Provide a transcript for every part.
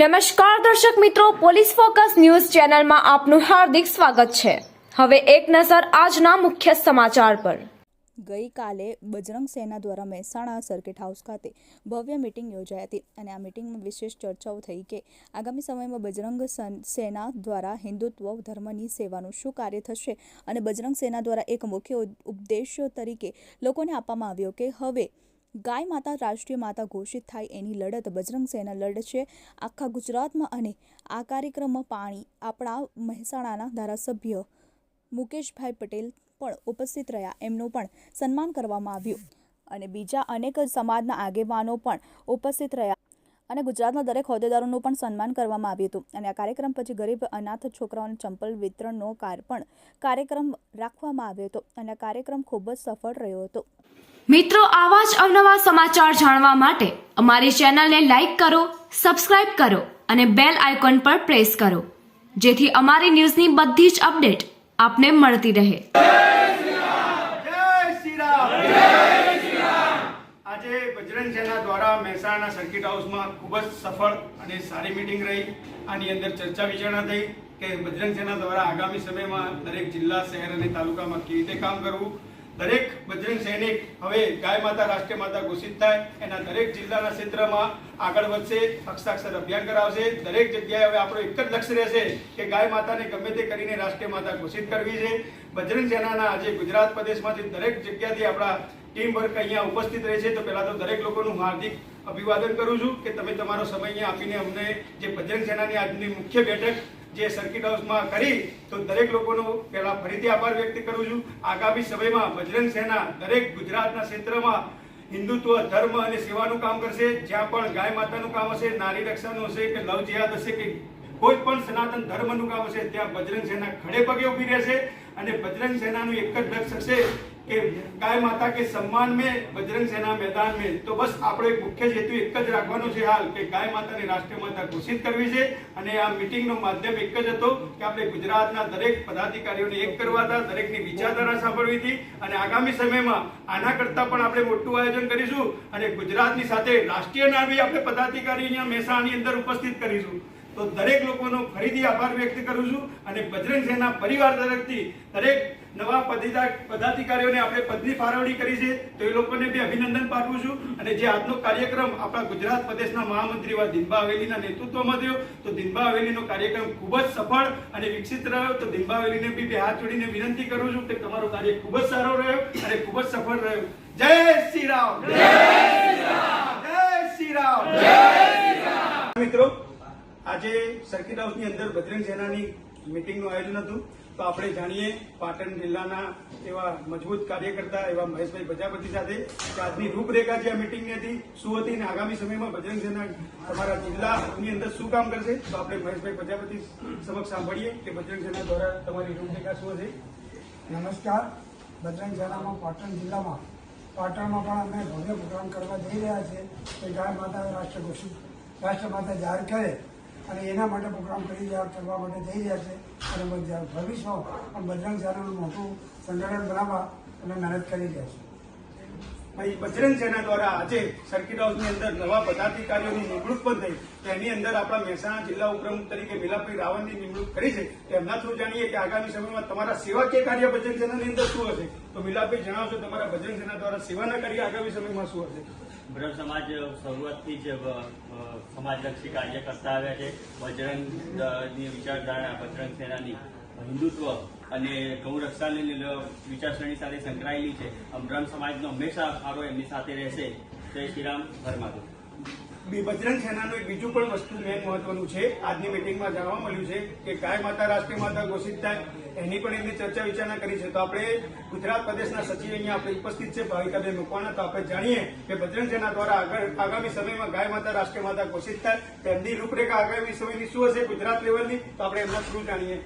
નમસ્કાર દર્શક મિત્રો, પોલીસ ફોકસ ન્યૂઝ ચેનલમાં આપનું હાર્દિક સ્વાગત છે. હવે એક નજર આજના મુખ્ય સમાચાર પર. ગઈકાલે બજરંગ સેના દ્વારા મહેસાણા સર્કિટ હાઉસ ખાતે ભવ્ય મિટિંગ યોજાઈ હતી અને આ મિટિંગમાં વિશેષ ચર્ચાઓ થઈ કે આગામી સમયમાં બજરંગ સન- દ્વારા હિન્દુત્વ, ધર્મની સેવાનું શું કાર્ય થશે અને બજરંગ સેના દ્વારા એક મુખ્ય ઉપદેશ તરીકે લોકોને આપવામાં આવ્યો કે હવે ગાય માતા રાષ્ટ્રીય માતા ઘોષિત થાય એની લડત બજરંગ સેના લડશે આખા ગુજરાતમાં અને આ કાર્યક્રમમાં પાણી, આપણા મહેસાણાના ધારાસભ્ય મુકેશભાઈ પટેલ પણ ઉપસ્થિત રહ્યા. એમનું પણ સન્માન કરવામાં આવ્યું. અને બીજા અનેક સમાજના આગેવાનો પણ ઉપસ્થિત રહ્યા. અને ગુજરાતના દરેક હોદ્દેદારોનું પણ સન્માન કરવામાં આવ્યું હતું. અને આ કાર્યક્રમ પછી ગરીબ અનાથ છોકરાઓને ચંપલ વિતરણનો કાર, પણ કાર્યક્રમ રાખવામાં આવ્યો હતો અને આ કાર્યક્રમ ખૂબ જ સફળ રહ્યો હતો. મિત્રો, આવા જ અવનવા સમાચાર જાણવા માટે અમારી ચેનલને લાઇક કરો, સબસ્ક્રાઇબ કરો અને બેલ આઇકોન પર પ્રેસ કરો. જેથી અમારી ન્યૂઝની બધી જ અપડેટ આપને મળતી રહે જય શ્રી રામ આજે સેના દ્વારા મહેસાણા સર્કિટ હાઉસમાં ખૂબ જ સફળ અને સારી મિટિંગ રહી. આની અંદર ચર્ચા વિચારણા થઈ કે બજરંગ સેના દ્વારા આગામી સમયમાં દરેક જિલ્લા, શહેર અને તાલુકામાં કેવી રીતે કામ કરવું દરેક બજરંગ સૈનિક હવે ગાય માતા, રાષ્ટ્રીય માતા ઘોષિત થાય. એના દરેક જિલ્લાના ક્ષેત્રમાં આગળ વધશે, હસ્તાક્ષર અભિયાન કરાવશે. દરેક જગ્યાએ હવે આપણો એક જ લક્ષ્ય રહેશે કે ગાય માતાને ગમે તે કરીને રાષ્ટ્રીય માતા ઘોષિત કરવી છે. બજરંગ સેનાના આજે ગુજરાત પ્રદેશમાંથી દરેક જગ્યાથી આપણા ટીમ વર્ક અહીંયા ઉપસ્થિત રહે છે. તો પહેલાં તો દરેક લોકોનું હાર્દિક અભિવાદન કરું છું કે તમે તમારો સમય અહીંયા આપીને અમને જે બજરંગ સેનાની આજની મુખ્ય બેઠક જે સર્કિટ હાઉસમાં કરી, તો દરેક લોકોનો પહેલા ફરીથી આભાર વ્યક્ત કરું છું. આગામી સમયમાં બજરંગ સેના દરેક ગુજરાતના ક્ષેત્રમાં હિન્દુત્વ, ધર્મ અને સેવાનું કામ કરશે. જ્યાં પણ ગાય માતાનું કામ હશે, નારી રક્ષાનું હશે કે લવ જિહાદ હશે કે કોઈ પણ સનાતન ધર્મનું કામ હશે, ત્યાં બજરંગ સેના ખડે પગે ઊભી રહેશે. અને બજરંગ સેનાનું એક જ લક્ષ્ય છે કે ગાય માતા કે સન્માન મેં બજરંગ સેના મેદાન મેં. તો બસ આપણો એક મુખ્ય હેતુ એક જ રાખવાનો છે હાલ કે ગાય માતાને રાષ્ટ્રીય માતા ઘોષિત કરવી છે. અને આ મિટિંગનો માધ્યમ એક જ હતો કે આપણે ગુજરાતના દરેક પદાધિકારીઓને એક કરવા હતા, દરેકની વિચારધારા સાંભળવી હતી. અને આગામી સમયમાં આના કરતાં પણ આપણે મોટું આયોજન કરીશું અને ગુજરાતની સાથે રાષ્ટ્રીય નામી આપણે પદાધિકારી અહીંયા મહેસાણાની અંદર ઉપસ્થિત કરીશું. તો દરેક લોકોનો ફરીથી આભાર વ્યક્ત કરું છું અને બજરંગ પરિવાર તરફથી દરેક નવા પદાધિકારીઓને આપણે પદની ફાળવણી કરી છે, તો એ લોકોને બી અભિનંદન પાઠવું છું. અને જે આજનો કાર્યક્રમ આપણા ગુજરાત પ્રદેશના મહામંત્રી એવા દિનબા હવેલીના નેતૃત્વમાં થયો, તો દિનબા હવેલીનો કાર્યક્રમ ખૂબ જ સફળ અને વિકસિત રહ્યો. તો દિનબા હવેલીને બી બે હાથ જોડીને વિનંતી કરું છું કે તમારો કાર્ય ખૂબ જ સારો રહ્યો અને ખૂબ જ સફળ રહ્યો. જય શ્રી રામ જય શ્રી રામ મિત્રો આજે સર્કિટ હાઉસની અંદર બજરંગ સેનાની મિટિંગનું આયોજન હતું. તો આપણે જાણીએ પાટણ જિલ્લાના એવા મજબૂત કાર્યકર્તા એવા મહેશભાઈ પ્રજાપતિ સાથે કે આજની રૂપરેખા જે આ મિટિંગની હતી, શું હતી અને આગામી સમયમાં બજરંગ સેના તમારા જિલ્લાની અંદર શું કામ કરશે? તો આપણે મહેશભાઈ પ્રજાપતિ સમક્ષ સાંભળીએ કે બજરંગ સેના દ્વારા તમારી રૂપરેખા શું હશે? નમસ્કાર. બજરંગ સેનામાં પાટણ જિલ્લામાં પાટણમાં પણ અમે ભવ્ય પ્રોગ્રામ કરવા જઈ રહ્યા છીએ. કે ગાય માતા રાષ્ટ્ર ઘોષિત રાષ્ટ્ર માતા જાહેર કરે. અને એના માટે પ્રોગ્રામ કરી રહ્યા, કરવા માટે જઈ રહ્યા છે. અને ભવિષ્યમાં પણ બજરંગ સેનાનું મોટું સંગઠન બનાવવા અમે મહેનત કરી રહ્યા છીએ. ભાઈ, બજરંગ સેના દ્વારા આજે સર્કિટ હાઉસની અંદર નવા પદાધિકારીઓની નિમણૂક પણ થઈ. તો એની અંદર આપણા મહેસાણા જિલ્લા ઉપપ્રમુખ તરીકે મિલાભાઈ રાવણની નિમણૂક કરી છે. તો એમના થ્રુ જાણીએ કે આગામી સમયમાં તમારા સેવાકીય કાર્ય બજરંગ સેનાની અંદર શું હશે? તો મિલાભાઈ જણાવશો તમારા બજરંગ સેના દ્વારા સેવાના કાર્ય આગામી સમયમાં શું હશે? બ્રહ્મ સમાજ શરૂઆતથી જ સમાજલક્ષી કાર્ય કરતા આવ્યા છે. બજરંગની વિચારધારા, બજરંગ સેનાની હિન્દુત્વ અને ગૌરક્ષાની વિચારસરણી સાથે સંકળાયેલી છે. બ્રહ્મ સમાજનો હંમેશા ફાળો એમની સાથે રહેશે. જય શ્રીરામ ભરમાદો બી- બજરંગ સેનાનું એક બીજું પણ વસ્તુ મેન મહત્વનું છે. આજની મિટિંગમાં જાણવા મળ્યું છે કે ગાય માતા, રાષ્ટ્રીય માતા ઘોષિત થાય, એની પણ એમની ચર્ચા વિચારણા કરી છે. તો આપણે ગુજરાત પ્રદેશના સચિવ અહીંયા આપણે ઉપસ્થિત છે. ભાવિકાબેન મુકવાના. તો આપણે જાણીએ કે બજરંગ સેના દ્વારા આગળ, આગામી સમયમાં ગાય માતા, રાષ્ટ્રીય માતા ઘોષિત થાય. તેમની રૂપરેખા આગામી સમયની શું હશે ગુજરાત લેવલની? તો આપણે એમના થ્રુ જાણીએ.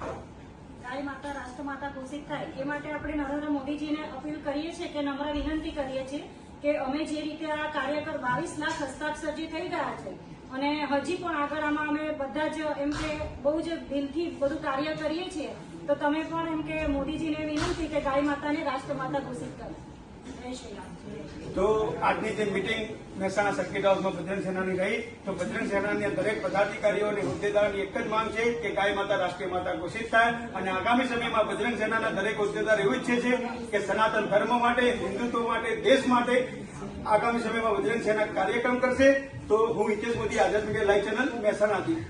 ગાય માતા રાષ્ટ્રમાતા ઘોષિત થાય. એ માટે આપણે નરેન્દ્ર મોદીજીને અપીલ કરીએ છીએ કે નમ્ર વિનંતી કરીએ છીએ કે અમે જે રીતે આ કાર્ય કર બાવીસ લાખ હસ્તાક્ષર જે થઈ ગયા છે અને હજી પણ આગળ આમાં અમે બધા જ એમ કે બહુ જ દિલથી બધું કાર્ય કરીએ છીએ, તો તમે પણ એમ કે મોદીજીને વિનંતી કે ગાય માતાને રાષ્ટ્રમાતા ઘોષિત કરો. તો આજની જે મિટિંગ મહેસાણા સર્કિટ હાઉસમાં બજરંગ સેનાની રહી, તો બજરંગ સેનાની દરેક પદાધિકારીઓ અને હોદ્દેદારોની એક જ માંગ છે કે ગાય માતા રાષ્ટ્રીય માતા ઘોષિત થાય. અને આગામી સમયમાં બજરંગ સેનાના દરેક હોદ્દેદાર એવું ઈચ્છે છે કે સનાતન ધર્મ માટે, હિન્દુત્વ માટે, દેશ માટે આગામી સમયમાં બજરંગ સેના કાર્યક્રમ કરશે. તો હું Hitesh Modi, Azad media live channel મહેસાણાથી.